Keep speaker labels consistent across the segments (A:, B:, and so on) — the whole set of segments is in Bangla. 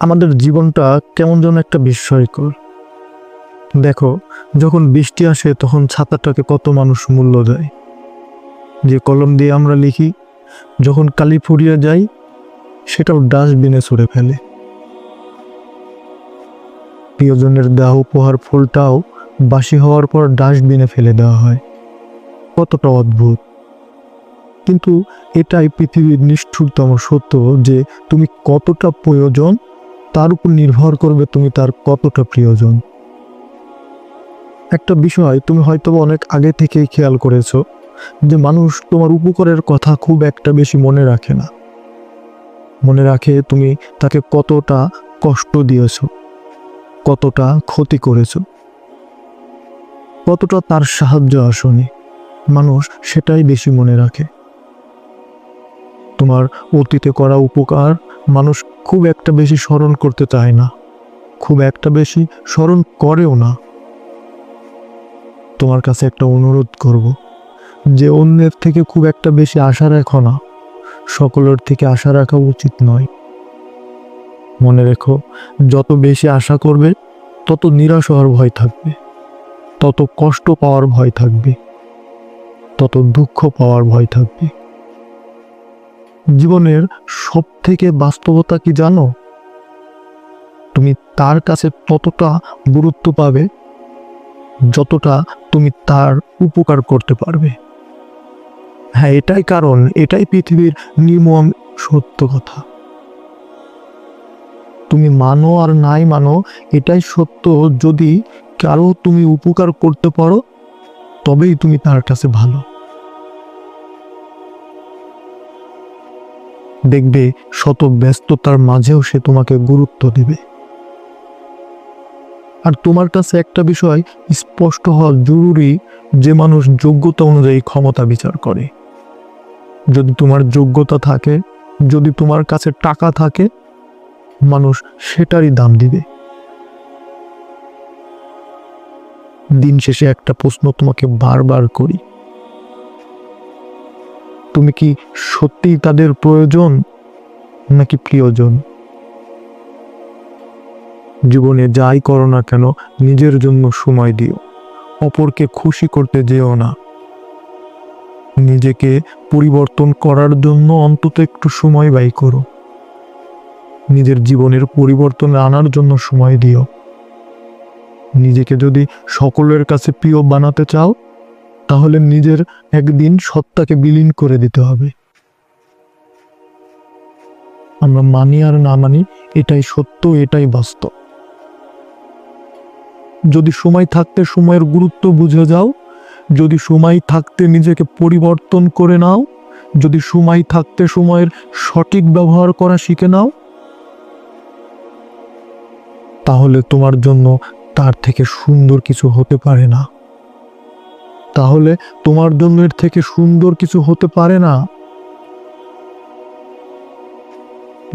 A: আমাদের জীবনটা কেমন যেন একটা বিস্ময়কর। দেখো, যখন বৃষ্টি আসে, তখন ছাতাটাকে কত মানুষ মূল্য দেয়। যে কলম দিয়ে আমরা লিখি, যখন কালি ফুরিয়ে যাই সেটাও ডাস্টবিনে ছুঁড়ে ফেলে। প্রিয়জনের দেহ উপহার ফুলটাও বাসি হওয়ার পর ডাস্টবিনে ফেলে দেওয়া হয়। কতটা অদ্ভুত। কিন্তু এটাই পৃথিবীর নিষ্ঠুরতম সত্য যে তুমি কতটা প্রয়োজন তার উপর নির্ভর করবে তুমি তার কতটা প্রিয়জন। একটা বিষয় তুমি হয়তো অনেক আগে থেকেই খেয়াল করেছ যে মানুষ তোমার উপকারের কথা খুব একটা বেশি মনে রাখে না। মনে রাখে তুমি তাকে কতটা কষ্ট দিয়েছ, কতটা ক্ষতি করেছ, কতটা তার সাহায্য আসনি। মানুষ সেটাই বেশি মনে রাখে। তোমার অতীতে করা উপকার মানুষ খুব একটা বেশি স্মরণ করতে চায় না। খুব একটা বেশি স্মরণ করেও না। তোমার কাছে একটা অনুরোধ করব যে অন্যের থেকে খুব একটা বেশি আশা রাখো না। সকলের থেকে আশা রাখা উচিত নয়। মনে রেখো, যত বেশি আশা করবে, তত নিরাশ হওয়ার ভয় থাকবে। তত কষ্ট পাওয়ার ভয় থাকবে। তত দুঃখ পাওয়ার ভয় থাকবে। জীবনের সব থেকে বাস্তবতা কি জানো? তুমি তার কাছে ততটা গুরুত্ব পাবে, যতটা তুমি তার উপকার করতে পারবে। হ্যাঁ এটাই কারণ, এটাই পৃথিবীর নির্মম সত্য কথা। তুমি মানো আর নাই মানো, এটাই সত্য। যদি কারও তুমি উপকার করতে পারো, তবেই তুমি তার কাছে ভালো। দেখবে শত ব্যস্ততার মাঝেও সে তোমাকে গুরুত্ব দেবে। আর তোমার কাছে একটা বিষয় স্পষ্ট হওয়া জরুরি, যে মানুষ যোগ্যতা অনুযায়ী ক্ষমতা বিচার করে। যদি তোমার যোগ্যতা থাকে, যদি তোমার কাছে টাকা থাকে, মানুষ সেটারই দাম দিবে। দিন শেষে একটা প্রশ্ন তোমাকে বারবার করি। তুমি কি সত্যিই তাদের প্রয়োজন নাকি প্রিয়জন? জীবনে যাই করো না কেন, নিজের জন্য সময় দিও। অপরকে খুশি করতে যেও না। নিজেকে পরিবর্তন করার জন্য অন্তত একটু সময় ব্যয় করো। নিজের জীবনের পরিবর্তন আনার জন্য সময় দিও। নিজেকে যদি সকলের কাছে প্রিয় বানাতে চাও তাহলে নিজের একদিন সত্তাকে বিলীন করে দিতে হবে। আমরা মানি আর না মানি, এটাই সত্য, এটাই বাস্তব। যদি সময় থাকতে সময়ের গুরুত্ব বুঝে যাও, যদি সময় থাকতে নিজেকে পরিবর্তন করে নাও, যদি সময় থাকতে সময়ের সঠিক ব্যবহার করা শিখে নাও, তাহলে তোমার জন্য তার থেকে সুন্দর কিছু হতে পারে না। তাহলে তোমার জন্য এর থেকে সুন্দর কিছু হতে পারে না?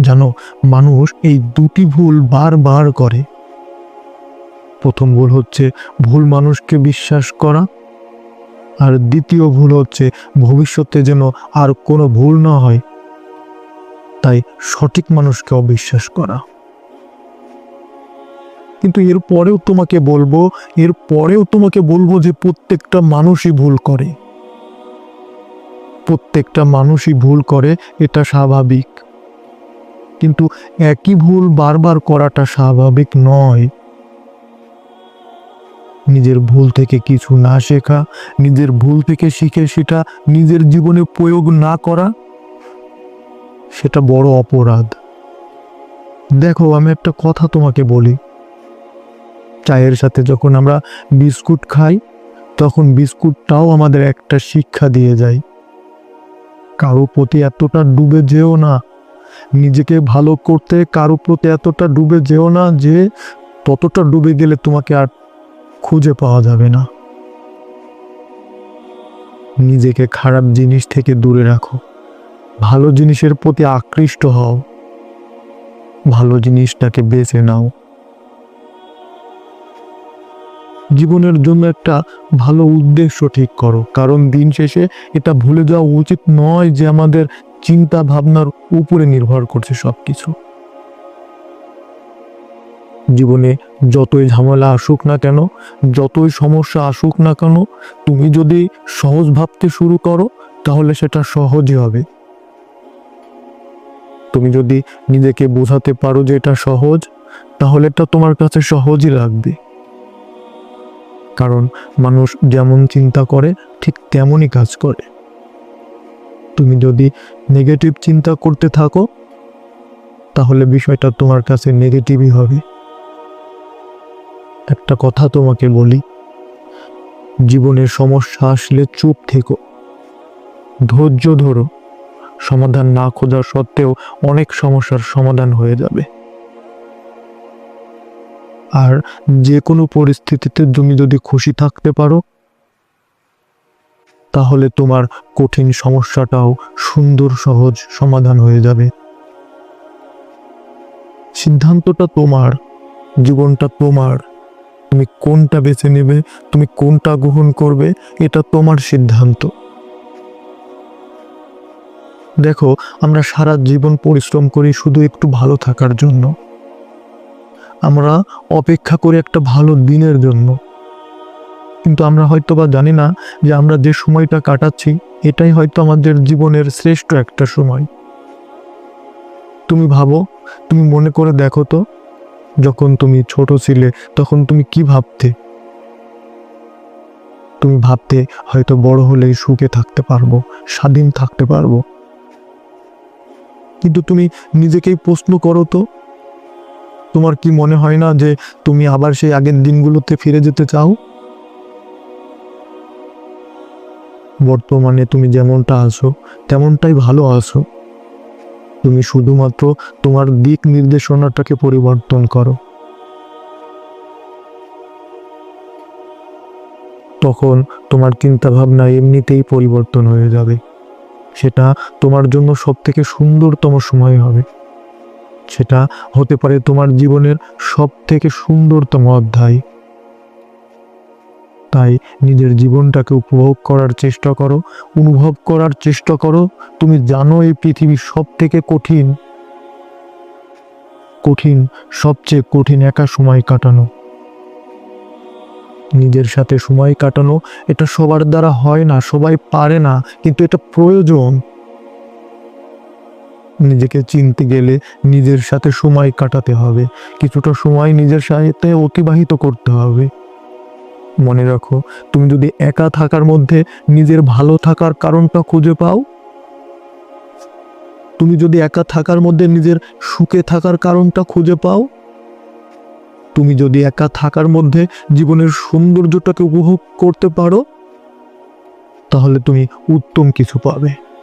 A: জানো, মানুষ এই দুটি ভুল বারবার করে। প্রথম ভুল হচ্ছে ভুল মানুষকে বিশ্বাস করা, আর দ্বিতীয় ভুল হচ্ছে ভবিষ্যতে যেন আর কোনো ভুল না হয়। তাই সঠিক মানুষকে অবিশ্বাস করা। কিন্তু এর পরেও তোমাকে বলব, এর পরেও তোমাকে বলব যে প্রত্যেকটা মানুষই ভুল করে। প্রত্যেকটা মানুষই ভুল করে, এটা স্বাভাবিক। কিন্তু একই ভুল বারবার করাটা স্বাভাবিক নয়। নিজের ভুল থেকে কিছু না শেখা, নিজের ভুল থেকে শিখে সেটা নিজের জীবনে প্রয়োগ না করা, সেটা বড় অপরাধ। দেখো, আমি একটা কথা তোমাকে বলি। চায়ের সাথে যখন আমরা বিস্কুট খাই, তখন বিস্কুটটাও আমাদের একটা শিক্ষা দিয়ে যায়। কারও প্রতি এতটা ডুবে যেও না। নিজেকে ভালো করতে কারও প্রতি এতটা ডুবে যেও না যে ততটা ডুবে গেলে তোমাকে আর খুঁজে পাওয়া যাবে না। নিজেকে খারাপ জিনিস থেকে দূরে রাখো। ভালো জিনিসের প্রতি আকৃষ্ট হও। ভালো জিনিসটাকে বেছে নাও। জীবনের জন্য একটা ভালো উদ্দেশ্য ঠিক করো। কারণ দিন শেষে এটা ভুলে যাওয়া উচিত নয় যে আমাদের চিন্তা ভাবনার উপরে নির্ভর করছে সব কিছু জীবনে যতই ঝামেলা আসুক না কেন, যতই সমস্যা আসুক না কেন, তুমি যদি সহজ ভাবতে শুরু করো, তাহলে সেটা সহজই হবে। তুমি যদি নিজেকে বোঝাতে পারো যে এটা সহজ, তাহলে এটা তোমার কাছে সহজই লাগবে। কারণ মানুষ যেমন চিন্তা করে, ঠিক তেমনই কাজ করে। তুমি যদি নেগেটিভ চিন্তা করতে থাকো, তাহলে বিষয়টা তোমার কাছে নেগেটিভই হবে। একটা কথা তোমাকে বলি, জীবনের সমস্যা আসলে চুপ থেকো। ধৈর্য ধরো, সমাধান না খোঁজা সত্ত্বেও অনেক সমস্যার সমাধান হয়ে যাবে। আর যে কোনো পরিস্থিতিতে তুমি যদি খুশি থাকতে পারো, তাহলে তোমার কঠিন সমস্যাটাও সুন্দর, সহজ সমাধান হয়ে যাবে। সিদ্ধান্তটা তোমার, জীবনটা তোমার। তুমি কোনটা বেছে নেবে, তুমি কোনটা গ্রহণ করবে, এটা তোমার সিদ্ধান্ত। দেখো, আমরা সারা জীবন পরিশ্রম করি শুধু একটু ভালো থাকার জন্য। আমরা অপেক্ষা করি একটা ভালো দিনের জন্য। কিন্তু আমরা হয়তো বা জানি না যে আমরা যে সময়টা কাটাচ্ছি, এটাই হয়তো আমাদের জীবনের শ্রেষ্ঠ একটা সময়। তুমি ভাবো, তুমি মনে করে দেখো তো, যখন তুমি ছোট ছিলে, তখন তুমি কি ভাবতে? তুমি ভাবতে হয়তো বড় হলেই সুখে থাকতে পারব, স্বাধীন থাকতে পারব। কিন্তু তুমি নিজেকেই প্রশ্ন করো তো তোমার কি মনে হয় না যে তুমি আবার সেই আগের দিনগুলোতে ফিরে যেতে চাও? বর্তমানে তুমি যেমনটা আছো, তেমনটাই ভালো আছো। তুমি শুধুমাত্র তোমার দিক নির্দেশনাটাকে পরিবর্তন করো। তখন তোমার চিন্তা ভাবনা এমনিতেই পরিবর্তন হয়ে যাবে। সেটা তোমার জন্য সব থেকে সুন্দরতম সময় হবে। সেটা হতে পারে তোমার জীবনের সব থেকে সুন্দরতম অধ্যায়। তাই নিজের জীবনটাকে উপভোগ করার চেষ্টা করো, অনুভব করার চেষ্টা করো। তুমি জানো এই পৃথিবীর সব থেকে কঠিন। কঠিন, সবচেয়ে কঠিন একা সময় কাটানো। নিজের সাথে সময় কাটানো এটা সবার দ্বারা হয় না, সবাই পারে না, কিন্তু এটা প্রয়োজন। নিজেকে চিনতে গেলে নিজের সাথে সময় কাটাতে হবে। কিছুটা সময় নিজের সাথে অতিবাহিত করতে হবে। মনে রাখো, তুমি যদি একা থাকার মধ্যে নিজের ভালো থাকার কারণটা খুঁজে পাও? তুমি যদি একা থাকার মধ্যে নিজের সুখে থাকার কারণটা খুঁজে পাও? তুমি যদি একা থাকার মধ্যে জীবনের সৌন্দর্যটাকে উপভোগ করতে পারো, তাহলে তুমি উত্তম কিছু পাবে।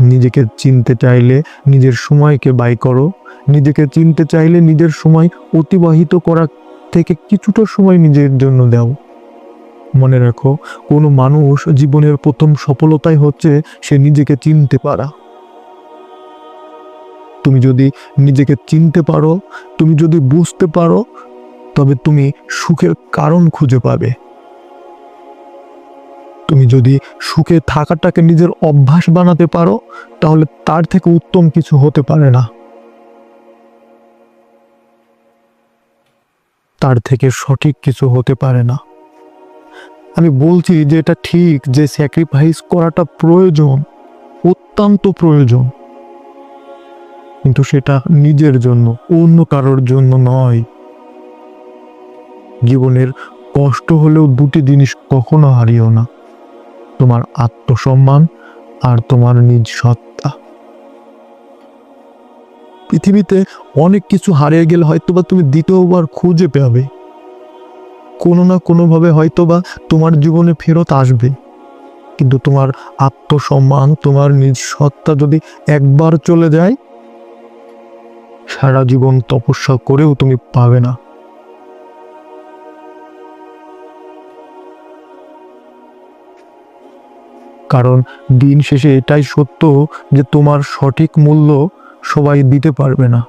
A: নিজেকে চিনতে চাইলে নিজের সময়কে বাই করো। নিজেকে চিনতে চাইলে নিজের সময় অতিবাহিত করা থেকে কিছুটা সময় নিজের জন্য দাও। মনে রাখো, কোনো মানুষ জীবনের প্রথম সফলতাই হচ্ছে সে নিজেকে চিনতে পারা। তুমি যদি নিজেকে চিনতে পারো, তুমি যদি বুঝতে পারো, তবে তুমি সুখের কারণ খুঁজে পাবে। তুমি যদি সুখে থাকাটাকে নিজের অভ্যাস বানাতে পারো, তাহলে তার থেকে উত্তম কিছু হতে পারে না। তার থেকে সঠিক কিছু হতে পারে না। আমি বলছি যে এটা ঠিক যে স্যাক্রিফাইস করাটা প্রয়োজন, অত্যন্ত প্রয়োজন। কিন্তু সেটা নিজের জন্য, অন্য কারোর জন্য নয়। জীবনের কষ্ট হলেও দুটি জিনিস কখনো হারিও না। তোমার আত্মসম্মান আর তোমার নিজ সত্তা। পৃথিবীতে অনেক কিছু হারিয়ে গেলে হয়তোবা তুমি দ্বিতীয়বার খুঁজে পাবে। কোনো না কোনোভাবে হয়তোবা তোমার জীবনে ফেরত আসবে। কিন্তু তোমার আত্মসম্মান, তোমার নিজ সত্তা যদি একবার চলে যায়, সারা জীবন তপস্যা করেও তুমি পাবে না। কারণ দিন শেষে এটাই সত্য যে তোমার সঠিক মূল্য সবাই দিতে পারবে না।